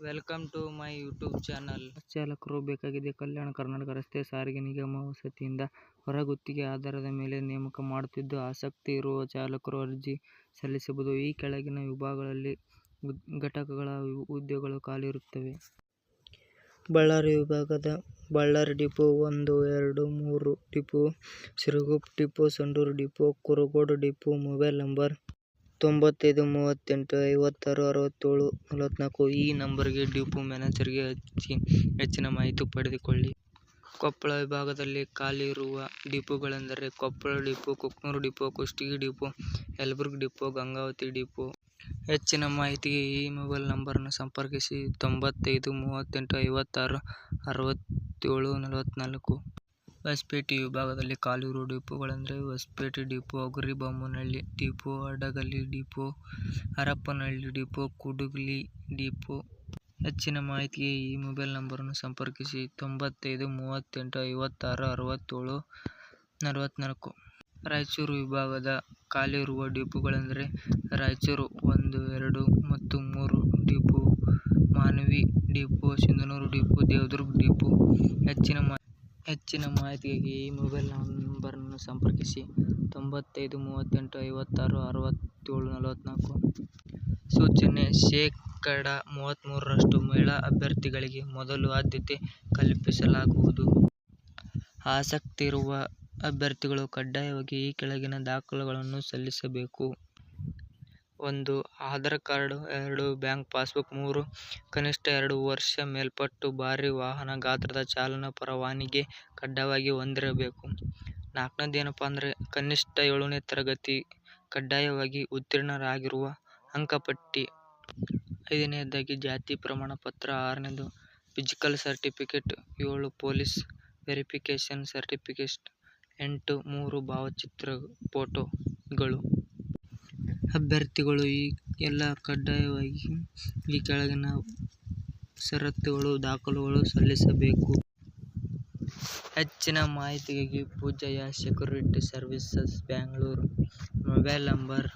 Welcome to my YouTube channel ಚಾಲಕರು ಬೇಕಾಗಿದೆ ಕಲ್ಯಾಣ ಕರ್ನಾಟಕ ರಸ್ತೆ ಸಾರಿಗೆ ನಿಗಮ ವಸತಿಯಿಂದ ಹೊರಗುತ್ತಿಗೆ ಆಧಾರದ ಮೇಲೆ ನೇಮಕ ಮಾಡುತ್ತಿದ್ದು, ಆಸಕ್ತಿ ಇರುವ ಚಾಲಕರು ಅರ್ಜಿ ಸಲ್ಲಿಸಬಹುದು. ಈ ಕೆಳಗಿನ ವಿಭಾಗಗಳಲ್ಲಿ ಘಟಕಗಳ ಹುದ್ದೆಗಳು ಖಾಲಿ ಇರುತ್ತವೆ. ಬಳ್ಳಾರಿ ವಿಭಾಗದ ಬಳ್ಳಾರಿ ಡಿಪೋ ಒಂದು, ಎರಡು, ಮೂರು depot ಸಿರುಗುಪ್ depot Sandur depot Kurugodu depot mobile number ತೊಂಬತ್ತೈದು ಮೂವತ್ತೆಂಟು ಐವತ್ತಾರು ಅರವತ್ತೇಳು ನಲವತ್ತ್ನಾಲ್ಕು ಈ ನಂಬರ್ಗೆ ಡಿಪೋ ಮ್ಯಾನೇಜರ್ಗೆ ಹಚ್ಚಿ ಹೆಚ್ಚಿನ ಮಾಹಿತಿ ಪಡೆದುಕೊಳ್ಳಿ. ಕೊಪ್ಪಳ ವಿಭಾಗದಲ್ಲಿ ಖಾಲಿ ಇರುವ ಡಿಪೋಗಳೆಂದರೆ Koppal depot, Kuknur depot, Kushtagi depot, Yelburga depot, Gangavathi depot. ಹೆಚ್ಚಿನ ಮಾಹಿತಿಗೆ ಈ ಮೊಬೈಲ್ ನಂಬರನ್ನು ಸಂಪರ್ಕಿಸಿ ತೊಂಬತ್ತೈದು ಮೂವತ್ತೆಂಟು ಐವತ್ತಾರು ಅರವತ್ತೇಳು ನಲವತ್ನಾಲ್ಕು. ಹೊಸಪೇಟೆ ವಿಭಾಗದಲ್ಲಿ ಕಾಲಿರುವ ಡಿಪೋಗಳೆಂದರೆ Hospet depot, Hagaribommanahalli depot, Hadagali depot, Harapanahalli depot, Kudligi depot. ಹೆಚ್ಚಿನ ಮಾಹಿತಿಗೆ ಈ ಮೊಬೈಲ್ ನಂಬರನ್ನು ಸಂಪರ್ಕಿಸಿ ತೊಂಬತ್ತೈದು ಮೂವತ್ತೆಂಟು ಐವತ್ತಾರು ಅರವತ್ತೇಳು ನಲವತ್ನಾಲ್ಕು. ರಾಯಚೂರು ವಿಭಾಗದ ಖಾಲಿ ಇರುವ ಡಿಪೋಗಳೆಂದರೆ ರಾಯಚೂರು ಒಂದು, ಎರಡು ಮತ್ತು ಮೂರು depot, Manvi depot, Sindhanur depot, Devadurga depot. ಹೆಚ್ಚಿನ ಮಾಹಿತಿಗಾಗಿ ಈ ಮೊಬೈಲ್ ನಂಬರನ್ನು ಸಂಪರ್ಕಿಸಿ ತೊಂಬತ್ತೈದು, ಮೂವತ್ತೆಂಟು, ಐವತ್ತಾರು, ಅರವತ್ತೇಳು ನಲವತ್ತ್ನಾಲ್ಕು ಸೂಚನೆ, ಶೇಕಡ ಮೂವತ್ತ್ಮೂರರಷ್ಟು ಮಹಿಳಾ ಅಭ್ಯರ್ಥಿಗಳಿಗೆ ಮೊದಲು ಆದ್ಯತೆ ಕಲ್ಪಿಸಲಾಗುವುದು. ಆಸಕ್ತಿ ಇರುವ ಅಭ್ಯರ್ಥಿಗಳು ಕಡ್ಡಾಯವಾಗಿ ಈ ಕೆಳಗಿನ ದಾಖಲೆಗಳನ್ನು ಸಲ್ಲಿಸಬೇಕು. ಒಂದು ಆಧಾರ್ ಕಾರ್ಡ್. ಎರಡು ಬ್ಯಾಂಕ್ ಪಾಸ್ಬುಕ್. ಮೂರು ಕನಿಷ್ಠ ಎರಡು ವರ್ಷ ಮೇಲ್ಪಟ್ಟು ಭಾರಿ ವಾಹನ ಗಾತ್ರದ ಚಾಲನಾ ಪರವಾನಗಿ ಕಡ್ಡಾಯವಾಗಿ ಹೊಂದಿರಬೇಕು. ನಾಲ್ಕನೇದು ಏನಪ್ಪ ಅಂದರೆ, ಕನಿಷ್ಠ ಏಳನೇ ತರಗತಿ ಕಡ್ಡಾಯವಾಗಿ ಉತ್ತೀರ್ಣರಾಗಿರುವ ಅಂಕಪಟ್ಟಿ. ಐದನೇದಾಗಿ ಜಾತಿ ಪ್ರಮಾಣ ಪತ್ರ. ಆರನೇದು ಫಿಜಿಕಲ್ ಸರ್ಟಿಫಿಕೇಟ್. ಏಳು ಪೊಲೀಸ್ ವೆರಿಫಿಕೇಷನ್ ಸರ್ಟಿಫಿಕೇಟ್. ಎಂಟು ಮೂರು ಭಾವಚಿತ್ರ ಫೋಟೋಗಳು. ಅಭ್ಯರ್ಥಿಗಳು ಈ ಎಲ್ಲ ಕಡ್ಡಾಯವಾಗಿ ಈ ಕೆಳಗಿನ ಷರತ್ತುಗಳು, ದಾಖಲುಗಳು ಸಲ್ಲಿಸಬೇಕು. ಹೆಚ್ಚಿನ ಮಾಹಿತಿಗಾಗಿ Poojaiah security services Bengaluru. Mobile number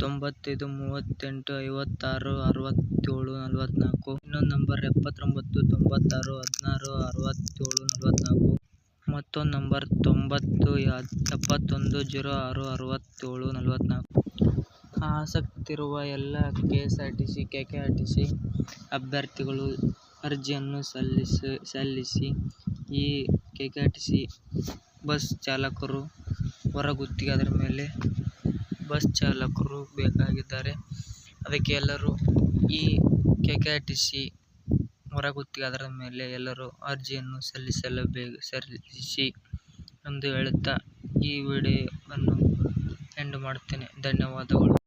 ತೊಂಬತ್ತೈದು ಮೂವತ್ತೆಂಟು ಐವತ್ತಾರು ಅರವತ್ತೇಳು ನಲವತ್ನಾಲ್ಕು. ಇನ್ನೊಂದು ನಂಬರ್ ಎಪ್ಪತ್ತೊಂಬತ್ತು ತೊಂಬತ್ತಾರು ಹದಿನಾರು ಅರವತ್ತೇಳು ನಲವತ್ನಾಲ್ಕು. ಮತ್ತೂಂದು ನಂಬರ್ ತೊಂಬತ್ತು, ಎಪ್ಪತ್ತೊಂದು, ಜೀರೋ ಆರು, ಅರವತ್ತೇಳು, ನಲವತ್ನಾಲ್ಕು. ಆಸಕ್ತಿ ಇರುವ ಎಲ್ಲ ಟಿ ಸಿ ಅಭ್ಯರ್ಥಿಗಳು ಅರ್ಜಿಯನ್ನು ಸಲ್ಲಿಸಿ. ಈ K K R T C bus ಚಾಲಕರು ಹೊರಗುತ್ತಿಗೆ ಅದರ ಮೇಲೆ ಬಸ್ ಚಾಲಕರು ಬೇಕಾಗಿದ್ದಾರೆ. ಅದಕ್ಕೆ ಎಲ್ಲರೂ ಈ ಕೆಕೆಆರ್ಟಿಸಿ ಹೊರಗುತ್ತಿಗೆ ಅದರ ಮೇಲೆ ಎಲ್ಲರೂ ಅರ್ಜಿಯನ್ನು ಸಲ್ಲಿಸಿ ಎಂದು ಹೇಳುತ್ತಾ ಈ ವಿಡಿಯೋವನ್ನು ಎಂಡ್ ಮಾಡುತ್ತೇನೆ. ಧನ್ಯವಾದಗಳು.